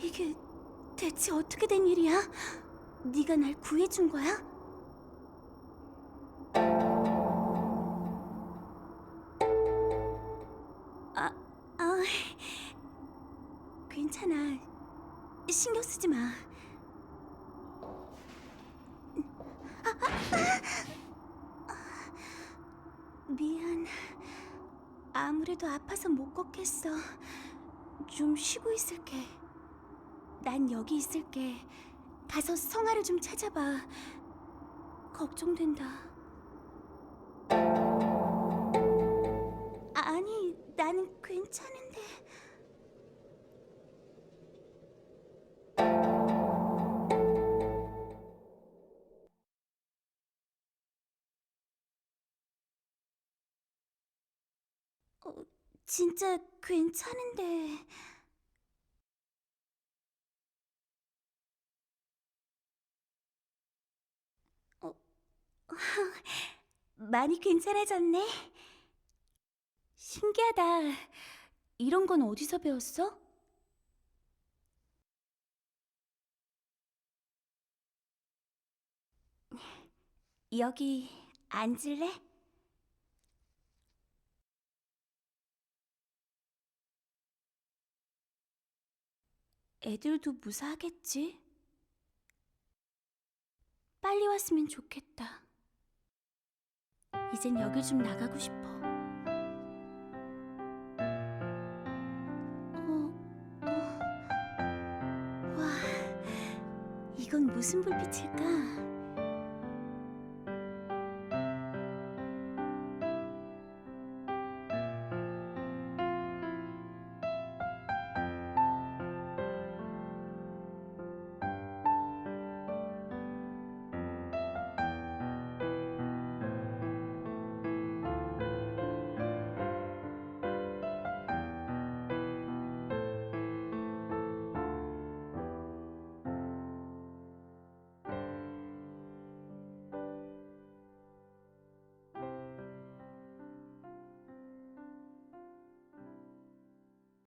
이게 대체 어떻게 된 일이야? 네가 날 구해준 거야? 아, 아, 괜찮아. 신경 쓰지 마. 미안. 아무래도 아파서 못 걷겠어. 좀 쉬고 있을게. 난 여기 있을게. 가서 성아를 좀 찾아봐. 걱정된다. 아니, 나는 괜찮은데. 어, 진짜 괜찮은데. 어, 많이 괜찮아졌네. 신기하다. 이런 건 어디서 배웠어? 여기 앉을래? 애들도 무사하겠지? 빨리 왔으면 좋겠다. 이젠 여길 좀 나가고 싶어. 어, 어. 와, 이건 무슨 불빛일까?